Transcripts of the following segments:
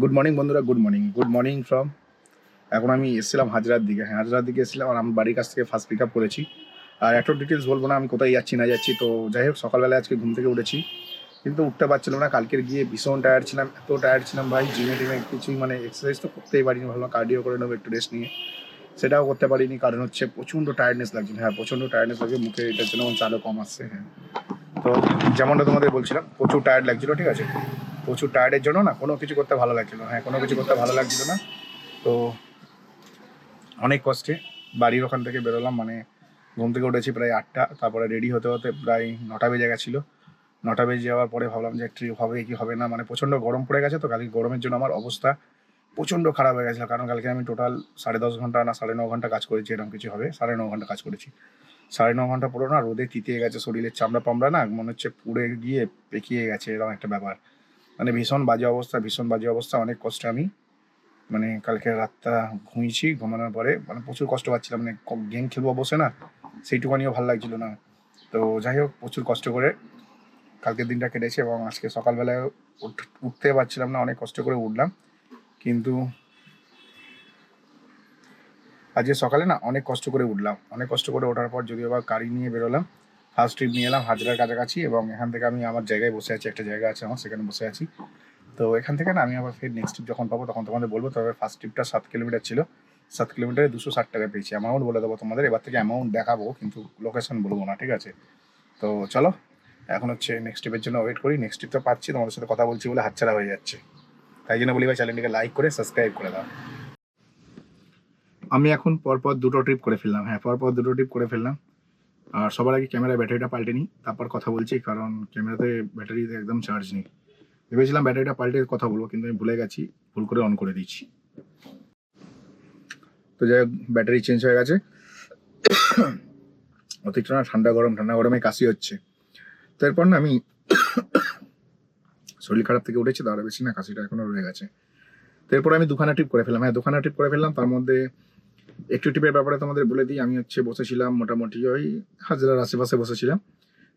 Good morning বন্ধুরা good morning good morning from এখন আমি এসেছিলাম হাজরার দিকে। হ্যাঁ হাজরার দিকে এসেছিলাম আর আমি বাড়ির কাছ থেকে ফার্স্ট পিক আপ করেছি। আর একটু ডিটেলস বলব না, আমি কোথায় যাচ্ছি, না যাচ্ছি। তো যাই হোক সকালবেলা আজকে ঘুম থেকে উঠেছি। কিন্তু উঠতে পারছিলাম না কালকের গিয়ে ভীষণ টায়ার্ড ছিলাম, এত টায়ার্ড ছিলাম ভাই জিমে টিমে কিছুই মানে এক্সারসাইজ তো করতেই পারিনি, ভাবলাম কার্ডিও করে নেব, একটু রেস্ট নিয়ে। সেটাও করতে পারিনি, কারণ হচ্ছে প্রচণ্ড টায়ার্ডনেস লাগছিল। হ্যাঁ প্রচণ্ড টায়ার্ডনেস লাগছে, মুখে এটার জন্য চালও কম আসছে হ্যাঁ। তো যেমনটা তোমাদের বলছিলাম, প্রচুর টায়ার্ড লাগছিল, ঠিক আছে? প্রচুর টায়ার্ডের জন্য না, কোনো কিছু করতে ভালো লাগছিল। হ্যাঁ কোনো কিছু করতে ভালো লাগছিল না। তো অনেক কষ্টে বাড়ির ওখান থেকে বেরোলাম মানে ঘুম থেকে উঠেছি প্রায় আটটা, তারপরে রেডি হতে হতে প্রায় নটা বেজে গেছিল। নটা বেজে যাওয়ার পরে ভাবলাম যে ট্রিপ হবে কি হবে না মানে প্রচণ্ড গরম পড়ে গেছে তো, কালকে গরমের জন্য আমার অবস্থা প্রচণ্ড খারাপ হয়ে গেছিল, কারণ কালকে আমি টোটাল সাড়ে দশ ঘণ্টা না, সাড়ে ন ঘণ্টা কাজ করেছি, এরকম কিছু হবে, সাড়ে ন ঘণ্টা কাজ করেছি। সাড়ে ন ঘণ্টা পুরো না রোদে তিতিয়ে গেছে, শরীরের চামড়া পামড়া না, মনে হচ্ছে পুড়ে গিয়ে পেকিয়ে গেছে, এরকম একটা ব্যাপার। মানে ভীষণ বাজে অবস্থা, ভীষণ বাজে অবস্থা, অনেক কষ্টে আমি। মানে কালকে রাতটা ঘুমিয়েছি, ঘুমানোর পরে মানে প্রচুর কষ্ট পাচ্ছিলাম মানে গেম খেলব বসে না, সেইটুকানিও ভালো লাগছিল না। তো যাই হোক, প্রচুর কষ্ট করে কালকের দিনটা কেটেছে এবং আজকে সকালবেলায় উঠ- উঠতে পারছিলাম না, অনেক কষ্ট করে উঠলাম। কিন্তু আজকে সকালে না অনেক কষ্ট করে উঠলাম, অনেক কষ্ট করে ওঠার পর যদি আবার গাড়ি নিয়ে বেরোলাম ফার্স্ট ট্রিপ নিয়ে এলাম, হাজরার কাছাকাছি এবং এখান থেকে আমি আমার জায়গায় বসে আছি, একটা জায়গা আছে আমার, সেখানে বসে আছি। তো এখান থেকে না আমি আবার ফের নেক্সট ট্রিপ যখন পাবো তখন তোমাদের বলব। তবে ফার্স্ট ট্রিপটা সাত কিলোমিটার ছিল। সাত কিলোমিটারে দুশো ষাট টাকা পেয়েছি। অ্যামাউন্ট বলে দেবো তোমাদের। এবার থেকে অ্যামাউন্ট দেখাবো, কিন্তু লোকেশন বলব না, ঠিক আছে? তো চলো, এখন হচ্ছে নেক্সট ট্রিপের জন্য ওয়েট করি। নেক্সট ট্রিপ তো পাচ্ছি, তোমাদের সাথে কথা বলছি বলে হাতছাড়া হয়ে যাচ্ছে। তাই জন্য বলি ভাই চ্যানেলটিকে লাইক করে সাবস্ক্রাইব করে দাও। আমি এখন পরপর দুটো ট্রিপ করে ফেললাম। হ্যাঁ পরপর দুটো ট্রিপ করে ফেললাম। আর সবার আগে ক্যামেরার ব্যাটারিটা পাল্টে নিই, তারপর কথা বলছি, কারণ ক্যামেরাতে ব্যাটারিতে একদম চার্জ নেই। ভেবেছিলাম ব্যাটারিটা পাল্টে কথা বলব, কিন্তু আমি ভুলে গেছি, ভুল করে অন করে দিচ্ছি। তো যাই ব্যাটারি চেঞ্জ হয়ে গেছে। অতিরিক্ত না, ঠান্ডা গরম, ঠান্ডা গরমে কাশি হচ্ছে। তো এরপর না আমি শরীর খারাপ থেকে উঠেছি তার বেশি না, কাশিটা এখনও রয়ে গেছে। তো এরপর আমি দুখানা ট্রিপ করে ফেললাম। হ্যাঁ দুখানা ট্রিপ করে ফেললাম, তার মধ্যে একটু ট্রিপের ব্যাপারে তোমাদের বলে দিই, আমি হচ্ছে বসেছিলাম মোটামুটি ওই হাজারার আশেপাশে বসেছিলাম।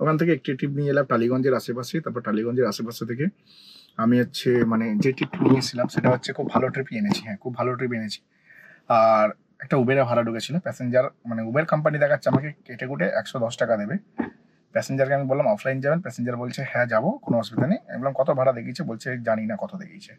ওখান থেকে একটি ট্রিপ নিয়ে এলাম টালিগঞ্জের আশেপাশে, তারপর টালিগঞ্জের আশেপাশে থেকে আমি হচ্ছে মানে যে ট্রিপ নিয়েছিলাম সেটা হচ্ছে খুব ভালো ট্রিপই এনেছি হ্যাঁ খুব ভালো ট্রিপ এনেছি। আর একটা উবেরে ভাড়া ঢুকেছিল প্যাসেঞ্জার মানে উবের কোম্পানি দেখাচ্ছে আমাকে, কেটে কুটে একশো দশ টাকা দেবে। প্যাসেঞ্জারকে আমি বললাম অফলাইন যাবেন? প্যাসেঞ্জার বলছে হ্যাঁ যাব, কোনো অসুবিধা নেই। আমি বললাম, কত ভাড়া দেখিয়েছে? বলছে, জানি না কত দেখিয়েছে।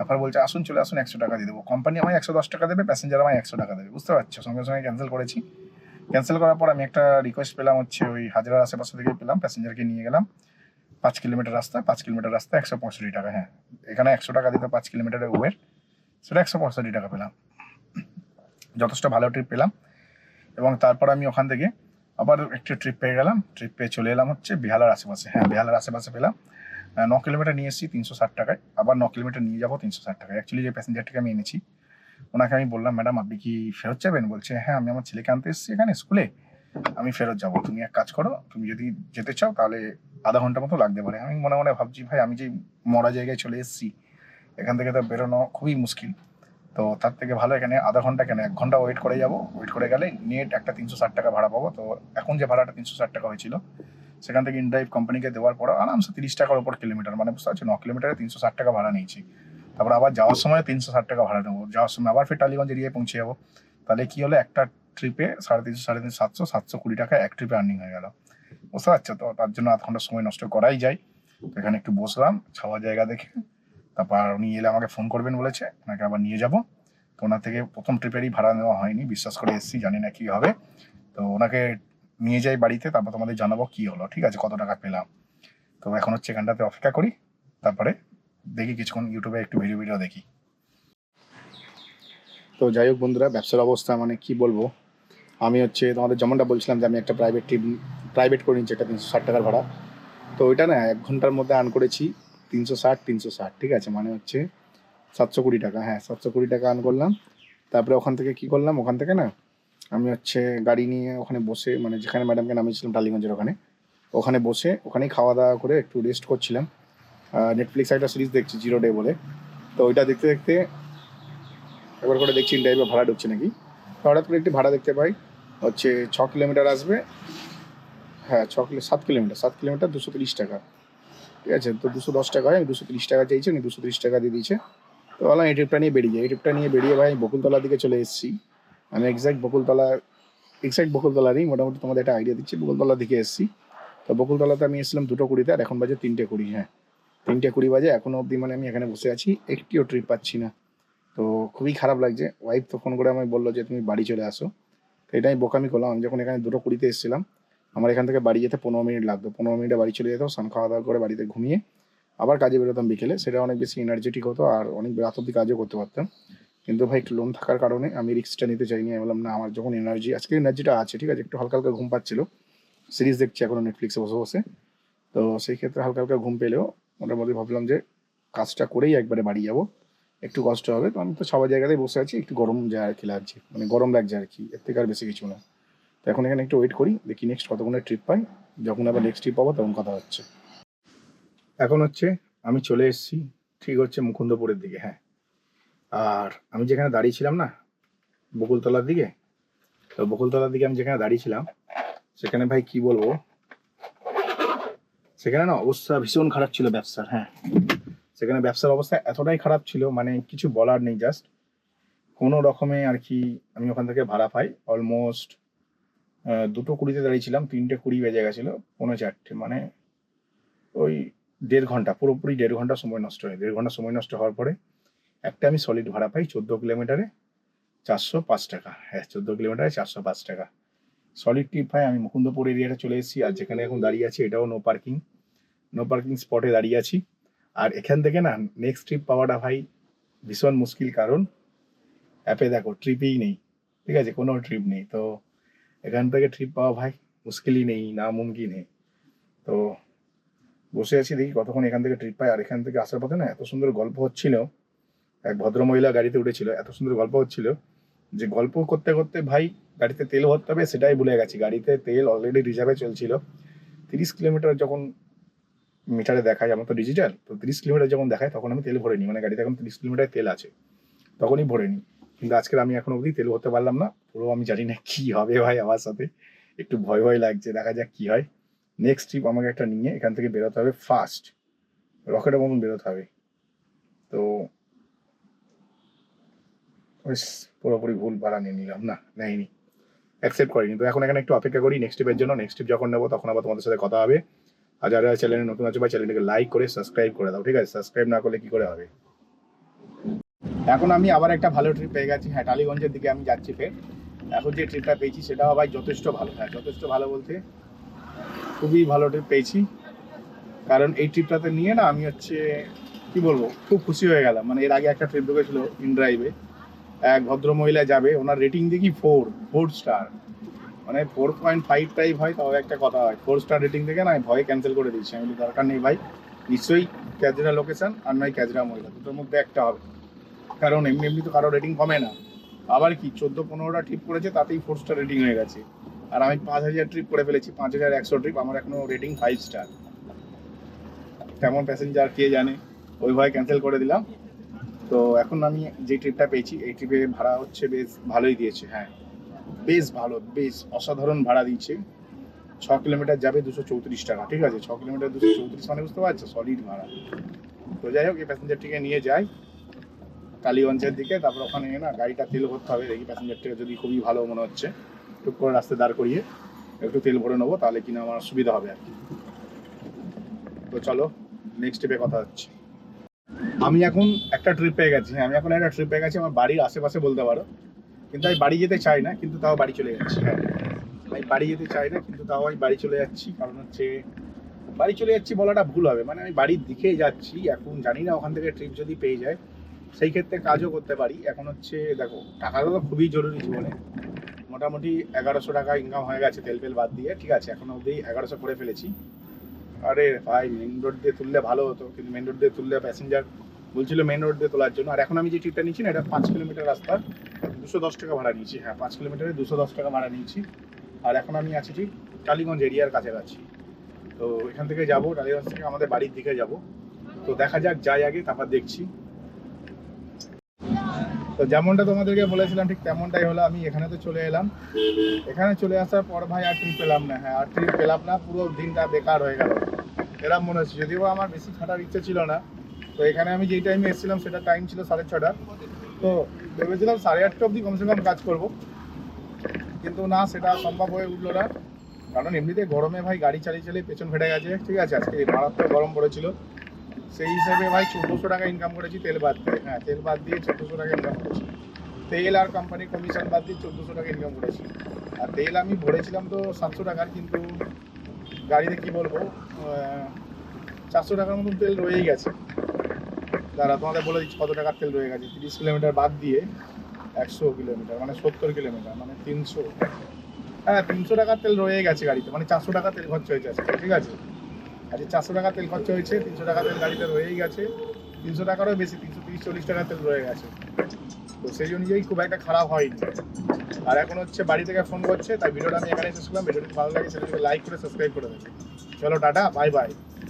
তারপর বলছে, আসুন, চলে আসুন, একশো টাকা দিয়ে দেবো। কোম্পানি আমায় একশো দশ টাকা দেবে প্যাসেঞ্জার আমায় একশো টাকা দেবে, বুঝতে পারছ? সঙ্গে সঙ্গে ক্যান্সেল করেছি। ক্যান্সেল করার পর আমি একটা রিকোয়েস্ট পেলাম হচ্ছে ওই হাজারার আশেপাশে থেকে পেলাম প্যাসেঞ্জারকে নিয়ে গেলাম। পাঁচ কিলোমিটার রাস্তা, পাঁচ কিলোমিটার রাস্তা একশো পঁয়ষট্টি টাকা হ্যাঁ। এখানে একশো টাকা দিতে পাঁচ কিলোমিটারের উবের সেটা একশো পঁয়ষট্টি টাকা পেলাম। যথেষ্ট ভালো ট্রিপ পেলাম। এবং তারপর আমি ওখান থেকে আবার একটা ট্রিপ পেয়ে গেলাম। ট্রিপ পেয়ে চলে এলাম হচ্ছে বিহালার আশেপাশে হ্যাঁ বিহালার আশেপাশে পেলাম। ন কিলোমিটার নিয়ে এসেছি, তিনশো ষাট টাকায়। আবার ন কিলোমিটার নিয়ে যাব, তিনশো ষাট টাকায়। অ্যাকচুয়ালি যে প্যাসেঞ্জারটিকে আমি এনেছি, ওনাকে আমি বললাম, ম্যাডাম, আপনি কি ফেরত যাবেন? বলছে হ্যাঁ আমি আমার ছেলেকে আনতে এসেছি এখানে স্কুলে। আমি ফেরত যাব। তুমি এক কাজ করো, তুমি যদি যেতে চাও, তাহলে আধা ঘণ্টা মতো লাগতে পারে। আমি মনে মনে ভাবছি, ভাই, আমি যে মরা জায়গায় চলে এসেছি, এখান থেকে তো বেরোনো খুবই মুশকিল। তো তার থেকে ভালো এখানে আধা ঘণ্টা কেন, এক ঘণ্টা ওয়েট করে যাব। ওয়েট করে গেলে নেট একটা তিনশো ষাট টাকা ভাড়া পাবো। তো এখন যে ভাড়াটা তিনশো ষাট টাকা হয়েছিল সেখান থেকে ইনড্রাইভ কোম্পানিকে দেওয়ার পর আরামসে তিরিশ টাকার উপর কিলোমিটার মানে বুঝতে পারছ, ন কিলোমিটারে তিনশো ষাট টাকা ভাড়া নিয়েছি। তারপর আবার যাওয়ার সময় তিনশো ষাট টাকা ভাড়া নেব। যাওয়ার সময় আবার ফের টালিগঞ্জ এরিয়ায় পৌঁছে যাব। তাহলে কি হলো, একটা ট্রিপে সাড়ে তিনশো সাড়ে তিনশো, সাতশো সাতশো কুড়ি টাকা এক ট্রিপে আর্নিং হয়ে গেল। বুঝতে পারছ তো? তার জন্য আধ ঘণ্টা সময় নষ্ট করাই যায়। তো এখানে একটু বসলাম ছাওয়া জায়গা দেখে। তারপর উনি এলে আমাকে ফোন করবেন বলেছে, ওনাকে আবার নিয়ে যাব। তো ওনার থেকে প্রথম ট্রিপেরই ভাড়া নেওয়া হয়নি, বিশ্বাস করে এসেছি, জানি না কি হবে। তো ওনাকে নিয়ে যাই বাড়িতে, তারপর তোমাদের জানাব কি হলো। ঠিক আছে, কত টাকা পেলাম। তো এখন হচ্ছে এখানটাতে অপেক্ষা করি, তারপরে দেখি কিছুক্ষণ ইউটিউবে একটু ভিডিও ভিডিও দেখি। তো যাই হোক বন্ধুরা, ব্যবসার অবস্থা মানে কি বলব? আমি হচ্ছে তোমাদের যেমনটা বলছিলাম যে আমি একটা প্রাইভেট টিম প্রাইভেট করে নিচ্ছি একটা তিনশো ষাট টাকার ভাড়া। তো ওইটা না, এক ঘণ্টার মধ্যে আর্ন করেছি তিনশো ষাট তিনশো ষাট, ঠিক আছে? মানে হচ্ছে সাতশো কুড়ি টাকা হ্যাঁ সাতশো কুড়ি টাকা আর্ন করলাম। তারপরে ওখান থেকে কি করলাম? ওখান থেকে না আমি হচ্ছে গাড়ি নিয়ে ওখানে বসে মানে যেখানে ম্যাডামকে নামিয়েছিলাম টালিগঞ্জের ওখানে ওখানে বসে ওখানেই খাওয়া দাওয়া করে একটু রেস্ট করছিলাম। নেটফ্লিক্স একটা সিরিজ দেখছি জিরো ডে বলে। তো ওইটা দেখতে দেখতে একবার করে দেখছি ইন্টারভিউ ভাড়া ঢুকছে নাকি। হঠাৎ করে একটি ভাড়া দেখতে পাই, হচ্ছে ছ কিলোমিটার আসবে হ্যাঁ ছ কিলো, সাত কিলোমিটার সাত কিলোমিটার দুশো তিরিশ টাকা। ঠিক আছে, তো দুশো দশ টাকা হয়, আমি দুশো তিরিশ টাকা চাইছি, উনি দুশো তিরিশ টাকা দিয়ে দিয়েছে। তো বললাম, এই ট্রিপটা নিয়ে বেরিয়ে যাই। এই ট্রিপটা নিয়ে বেরিয়ে ভাই বকুলতলার দিকে চলে এসেছি। আমি এক্স্যাক্ট বকুলতলা এক্স্যাক্ট বকুলতলা নেই, মোটামুটি তোমাদের একটা আইডিয়া দিচ্ছি। বকুলতলা দিকে এসেছি। তো বকুলতলাতে আমি এসেছিলাম দুটো কুড়িতে, আর এখন বাজে তিনটে কুড়ি হ্যাঁ। তিনটে কুড়ি বাজে, এখনও অবধি মানে আমি এখানে বসে আছি, একটিও ট্রিপ পাচ্ছি না। তো খুবই খারাপ লাগছে। ওয়াইফ তো ফোন করে আমায় বলল যে, তুমি বাড়ি চলে আসো। তো এটাই বোকামি করলাম। আমি যখন এখানে দুটো কুড়িতে এসেছিলাম, আমার এখান থেকে বাড়ি যেতে পনেরো মিনিট লাগতো। পনেরো মিনিটে বাড়ি চলে যেতাম, স্নান খাওয়া দাওয়া করে বাড়িতে ঘুমিয়ে আবার কাজে বেরোতাম বিকেলে। সেটা অনেক বেশি এনার্জেটিক হতো আর অনেক রাত অব্দি কাজও করতে পারতাম। কিন্তু ভাই, একটু লোন থাকার কারণে আমি রিস্কটা নিতে চাইনি। আমি বললাম, না, আমার যখন এনার্জি আজকে এনার্জিটা আছে, ঠিক আছে? একটু হালকা হালকা ঘুম পাচ্ছিল। সিরিজ দেখছি এখনও নেটফ্লিক্সে বসে বসে। তো সেই ক্ষেত্রে হালকা হালকা ঘুম পেলেও মোটামুটি ভাবলাম যে, কাজটা করেই একবারে বাড়ি যাব। একটু কষ্ট হবে। তো আমি তো সবার জায়গাতেই বসে আছি, একটু গরম যায় আর কি লাগছে। মানে গরম লাগছে আর কি, এর থেকে আর বেশি কিছু না। তো এখন এখানে একটু ওয়েট করি, দেখি নেক্সট কতক্ষণের ট্রিপ পাই। যখন আবার নেক্সট ট্রিপ পাবো, তখন কথা হচ্ছে। এখন হচ্ছে, আমি চলে এসেছি, ঠিক হচ্ছে মুকুন্দপুরের দিকে হ্যাঁ। আর আমি যেখানে দাঁড়িয়ে ছিলাম না, বকুলতলার দিকে, তো বকুলতলার দিকে আমি যেখানে দাঁড়িয়ে ছিলাম, সেখানে ভাই কি বলব? সেখানে না অবস্থা ভীষণ খারাপ ছিল ব্যবসার হ্যাঁ। সেখানে ব্যবসার অবস্থা এতটাই খারাপ ছিল মানে কিছু বলার নেই জাস্ট কোনো রকমে আর কি আমি ওখান থেকে ভাড়া পাই। অলমোস্ট দুটো কুড়িতে দাঁড়িয়েছিলাম তিনটে কুড়ি বেজে গেছিল, পৌনে চারটে মানে ওই দেড় ঘণ্টা, পুরোপুরি দেড় ঘণ্টা সময় নষ্ট হয়। দেড় ঘণ্টা সময় নষ্ট হওয়ার পরে একটা আমি সলিড ভাড়া পাই চোদ্দ কিলোমিটারে চারশো পাঁচ টাকা। হ্যাঁ চোদ্দ কিলোমিটারে চারশো পাঁচ টাকা। সলিড ট্রিপ পাই আমি মুকুন্দপুর এরিয়াটা চলে এসেছি, আর যেখানে এখন দাঁড়িয়ে আছি এটাও নো পার্কিং নো পার্কিং স্পটে দাঁড়িয়ে আছি। আর এখান থেকে না নেক্সট ট্রিপ পাওয়াটা ভাই ভীষণ মুশকিল কারণ অ্যাপে দেখো ট্রিপই নেই। ঠিক আছে, কোনো ট্রিপ নেই। তো এখান থেকে ট্রিপ পাওয়া ভাই মুশকিলই নেই না মুমকিন নেই। তো বসে আছি দেখি কতক্ষণ এখান থেকে ট্রিপ পাই। আর এখান থেকে আসার পথে না, এত সুন্দর গল্প হচ্ছিল এক ভদ্রমহিলা গাড়িতে উঠেছিল, এত সুন্দর গল্প হচ্ছিল যে গল্প করতে করতে ভাই গাড়িতে তেল ভরতে হবে সেটাই ভুলে গেছি। গাড়িতে তেল অলরেডি রিজার্ভে চলছিল। তিরিশ কিলোমিটার যখন মিটারে দেখায়, আমার তো ডিজিটাল তো তিরিশ কিলোমিটার যখন দেখায় তখন আমি তেল ভরে নিই মানে গাড়িতে এখন তিরিশ কিলোমিটার তেল আছে, তখনই ভরে নিই কিন্তু আজকে আমি এখন অবধি তেল ভরতে পারলাম না, পুরো আমি জানি না কি হবে ভাই আমার সাথে। একটু ভয় ভয় লাগছে, দেখা যাক কি হয়। নেক্সট ট্রিপ আমাকে একটা নিয়ে এখান থেকে বেরোতে হবে ফার্স্ট রকেটের মতন বেরোতে হবে। তো বেশ পুরোপুরি ভুল ভাড়া নিয়ে নিলাম। না, নেয়নি। অ্যাকসেপ্ট করিনি। তো এখন এখানে একটু অপেক্ষা করি নেক্সট ট্রিপের জন্য। নেক্সট ট্রিপ যখন নেব, তখন আবার তোমাদের সাথে কথা হবে। আর যারা চ্যানেলে নতুন আছে বা চ্যানেলটাকে লাইক করে সাবস্ক্রাইব করে দাও, ঠিক আছে? সাবস্ক্রাইব না করলে কি করে হবে? এখন আমি আবার একটা ভালো ট্রিপ পেয়ে গেছি। হ্যাঁ টালিগঞ্জের দিকে আমি যাচ্ছি ফের। এখন যে ট্রিপটা পেয়েছি, সেটাও ভাই যথেষ্ট ভালো। হ্যাঁ যথেষ্ট ভালো বলতে খুবই ভালো ট্রিপ পেয়েছি। কারণ এই ট্রিপটাতে নিয়ে না আমি হচ্ছে, কি বলব, খুব খুশি হয়ে গেলাম। মানে এর আগে একটা ট্রিপ ঢুকেছিল ইন ড্রাইভে এক ভদ্র মহিলা যাবে, ওনার রেটিং দেখি ফোর ফোর স্টার মানে ফোর পয়েন্ট ফাইভ টাইপ হয়, তবে একটা কথা হয় ফোর স্টার রেটিং থেকে না আমি ভয়ে ক্যান্সেল করে দিচ্ছি আমি দরকার নেই ভাই, নিশ্চয়ই ক্যাজরা লোকেশন আর নয় ক্যাজরা মহিলা, দুটোর মধ্যে একটা হবে। কারণ এমনি এমনি তো কারও রেটিং কমে না। আবার কি, চোদ্দ পনেরোটা ট্রিপ করেছে, তাতেই ফোর স্টার রেটিং হয়ে গেছে। আর আমি পাঁচ হাজার ট্রিপ করে ফেলেছি, পাঁচ হাজার একশো ট্রিপ আমার এখনও রেটিং ফাইভ স্টার কেমন প্যাসেঞ্জার কে জানে? ওই ভয় ক্যান্সেল করে দিলাম। তো এখন আমি যে ট্রিপটা পেয়েছি, এই ট্রিপে ভাড়া হচ্ছে বেশ ভালোই দিয়েছে হ্যাঁ। বেশ ভালো, বেশ অসাধারণ ভাড়া দিচ্ছে ছ কিলোমিটার যাবে দুশো চৌত্রিশ টাকা, ঠিক আছে? ছ কিলোমিটার দুশো চৌত্রিশ মানে বুঝতে পারছ? সলিড ভাড়া। তো যাই হোক, এই প্যাসেঞ্জারটিকে নিয়ে যাই। কালীগঞ্জের দিকে, তারপর ওখানে না গাড়িটা তেল ভরতে হবে, দেখি প্যাসেঞ্জারটিকে যদি খুবই ভালো মনে হচ্ছে, টুক করে রাস্তায় দাঁড় করিয়ে একটু তেল ভরে নেব, তাহলে কিনা আমার সুবিধা হবে আর কি। তো চলো নেক্সট ট্রিপে কথা হচ্ছে। আমি এখন একটা ট্রিপ পেয়ে গেছি। আমি এখন একটা ট্রিপ পেয়ে গেছি আমার বাড়ির আশেপাশে বলতে পারো। কিন্তু আমি বাড়ি যেতে চাই না কিন্তু তাও বাড়ি চলে যাচ্ছি। হ্যাঁ। আমি বাড়ি যেতে চাই না কিন্তু তাও আমি বাড়ি চলে যাচ্ছি। কারণ হচ্ছে বাড়ি চলে যাচ্ছি বলাটা ভুল হবে। মানে আমি বাড়ির দিকেই যাচ্ছি এখন জানি না ওখান থেকে ট্রিপ যদি পেয়ে যায় সেই ক্ষেত্রে কাজও করতে পারি। এখন হচ্ছে দেখো টাকাটা তো খুবই জরুরি জীবনে। মোটামুটি এগারোশো টাকা ইনকাম হয়ে গেছে তেল ফেল বাদ দিয়ে ঠিক আছে এখন অবধি এগারোশো করে ফেলেছি। আরে ভাই মেন রোড দিয়ে তুললে ভালো হতো কিন্তু মেন রোড দিয়ে তুললে প্যাসেঞ্জার বলছিল মেন রোড দিয়ে তোলার জন্য। আর এখন আমি যে ট্রিপটা নিচ্ছি না, এটা পাঁচ কিলোমিটার রাস্তা। দুশো দশ টাকা ভাড়া নিয়েছি। হ্যাঁ পাঁচ কিলোমিটারে দুশো দশ টাকা ভাড়া নিয়েছি। আর এখন আমি আছি ঠিক টালিগঞ্জ এরিয়ার কাছাকাছি। তো এখান থেকে যাব, টালিগঞ্জ থেকে আমাদের বাড়ির দিকে যাব। তো দেখা যাক, যাই আগে, তারপর দেখছি। তো যেমনটা তোমাদেরকে বলেছিলাম, ঠিক তেমনটাই হলো। আমি এখানে তো চলে এলাম। এখানে চলে আসার পর ভাই আর ট্রিপ পেলাম না। হ্যাঁ আর ট্রিপ পেলাম না। পুরো দিনটা বেকার হয়ে গেল। এরম মনে হচ্ছে, যদিও আমার বেশি খাটার ইচ্ছে ছিল না তো এখানে আমি যেই টাইমে এসেছিলাম সেটা টাইম ছিল সাড়ে ছটা। তো ভেবেছিলাম সাড়ে আটটা অবধি কমসে কম কাজ করব। কিন্তু না, সেটা সম্ভব হয়ে উঠল না। কারণ এমনিতে গরমে ভাই গাড়ি চালিয়ে চালিয়ে পেছন ফেটে গেছে। ঠিক আছে, আজকে মারাত্মক গরম পড়েছিল। সেই হিসাবে ভাই চোদ্দোশো টাকা ইনকাম করেছি তেল বাদ দিয়ে। হ্যাঁ তেল বাদ দিয়ে চোদ্দোশো টাকা ইনকাম করেছি। তেল আর কোম্পানির কমিশন বাদ দিয়ে চোদ্দোশো টাকা ইনকাম করেছি। আর তেল আমি ভরেছিলাম তো সাতশো টাকার, কিন্তু গাড়িতে কি বলব চারশো টাকার মতন তেল রয়েই গেছে। দাঁড়া, তোমাদের বলে দিচ্ছি কত টাকার তেল রয়ে গেছে। তিরিশ কিলোমিটার বাদ দিয়ে একশো কিলোমিটার মানে সত্তর কিলোমিটার মানে তিনশো। হ্যাঁ তিনশো টাকার তেল রয়ে গেছে গাড়িতে মানে চারশো টাকা তেল খরচা হয়েছে আজকে, ঠিক আছে? আজকে চারশো টাকা তেল খরচা হয়েছে, তিনশো টাকা তেল গাড়িতে রয়েই গেছে। তিনশো টাকারও বেশি, তিনশো তিরিশ, চল্লিশ টাকা তেল রয়ে গেছে। তো সেই অনুযায়ী খুব একটা খারাপ হয়নি। আর এখন হচ্ছে বাড়ি থেকে ফোন করছে, তাই ভিডিওটা আমি এখানে শেষ করলাম। ভিডিওটি ভালো লাগে সেটাকে লাইক করে, সাবস্ক্রাইব করে দেবে। চলো, টাটা, বাই বাই।